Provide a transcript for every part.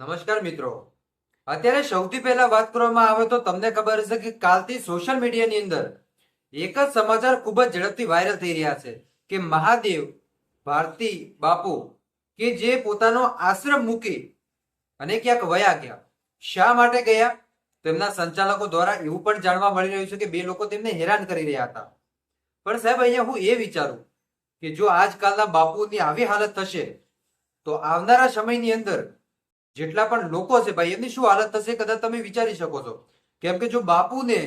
નમસ્કાર મિત્રો. અત્યારે સૌથી પહેલા વાત કરવામાં આવે તો તમને ખબર હશે કે કાલથી સોશિયલ મીડિયાની અંદર એક જ સમાચાર ખૂબ જ ઝડપથી વાયરલ થઈ રહ્યા છે કે મહાદેવ, ભારતી બાપુ કે જે પોતાનો આશ્રમ મૂકી અને ક્યાંક વયા ગયા. શા માટે ગયા? તેમના સંચાલકો દ્વારા એવું પણ જાણવા મળી રહ્યું છે કે બે લોકો તેમને હેરાન કરી રહ્યા હતા. પણ સાહેબ, અહીંયા હું એ વિચારું કે જો આજકાલના બાપુની આવી હાલત થશે, તો આવનારા સમયની અંદર જેટલા પણ લોકો છે, ભાઈ, એમની શું હાલત થશે કદાચ તમે વિચારી શકો છો. કેમ કે જો બાપુને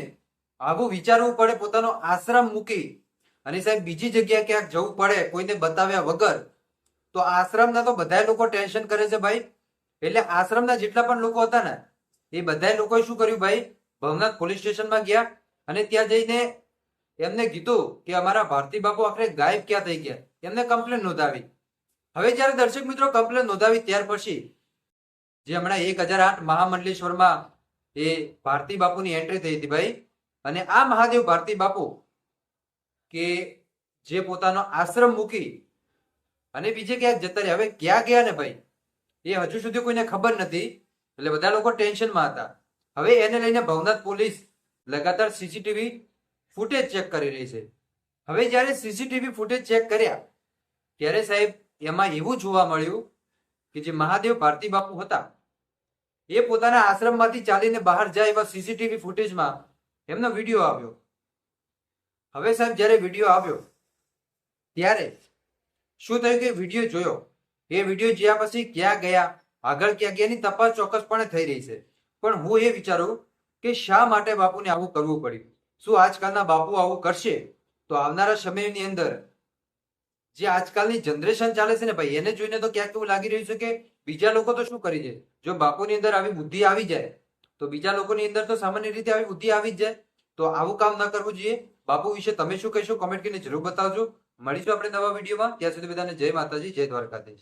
આવું વિચારવું પડે, પોતાનો આશ્રમ મૂકી અને સાહેબ બીજી જગ્યાએ ક્યાંક જવું પડે, કોઈને બતાવ્યા વગર, તો આશ્રમના તો બધા લોકો ટેન્શન કરે છે ભાઈ. એટલે આશ્રમના જેટલા પણ લોકો હતા ને, એ બધા લોકોએ શું કર્યું ભાઈ? ભવનાથ પોલીસ સ્ટેશનમાં ગયા અને ત્યાં જઈને એમને કીધું કે અમારા ભારતી બાપુ આખરે ગાયબ ક્યાં થઈ ગયા? એમને કમ્પ્લેન નોંધાવી. હવે જ્યારે દર્શક મિત્રો કમ્પ્લેન નોંધાવી, ત્યાર પછી જે હમણાં એક હજાર આઠ મહામંડલેશ્વરમાં એ ભારતી બાપુની એન્ટ્રી થઈ હતી ભાઈ. અને આ મહાદેવ ભારતી બાપુ કે જે પોતાનો આશ્રમ મૂકી અને બીજે ક્યાંક જતા રહ્યા. હવે ક્યાં ગયા ને ભાઈ? એ હજુ સુધી કોઈને ખબર નથી. એટલે બધા લોકો ટેન્શનમાં હતા. હવે એને લઈને ભવનાથ પોલીસ લગાતાર સીસીટીવી ફૂટેજ ચેક કરી રહી છે. હવે જ્યારે સીસીટીવી ફૂટેજ ચેક કર્યા, ત્યારે સાહેબ એમાં એવું જોવા મળ્યું કે જે મહાદેવ ભારતી બાપુ હતા એ પોતાના આશ્રમમાંથી ચાલીને બહાર જાય એવા સીસીટીવી ફૂટેજમાં એમનો વીડિયો આવ્યો. હવે સાહેબ, જ્યારે વીડિયો આવ્યો, ત્યારે શું થયું કે વીડિયો જોયો? એ વીડિયો જોયા પછી ક્યાં ગયા? આગળ ક્યાં ગયાની તપાસ ચોક્કસપણે થઈ રહી છે. પણ હું એ વિચારું કે શા માટે બાપુને આવું કરવું પડ્યું? શું આજકાલના બાપુ આવું કરશે? તો આવનારા સમયની અંદર જે આજકાલની જનરેશન ચાલે છે ને ભાઈ, એને જોઈને તો ક્યાંક એવું લાગી રહ્યું છે કે બીજા લોકો તો શું કરી છે? જો બાપુની અંદર આવી બુદ્ધિ આવી જાય, તો બીજા લોકોની અંદર તો સામાન્ય રીતે આવી બુદ્ધિ આવી જ જાય. તો આવું કામ ન કરવું જોઈએ. બાપુ વિશે તમે શું કહેશો? કોમેન્ટ કરીને જરૂર બતાવજો. મળીશું આપણે નવા વિડીયોમાં. ત્યાં સુધી બધાને જય માતાજી, જય દ્વારકાધીશ.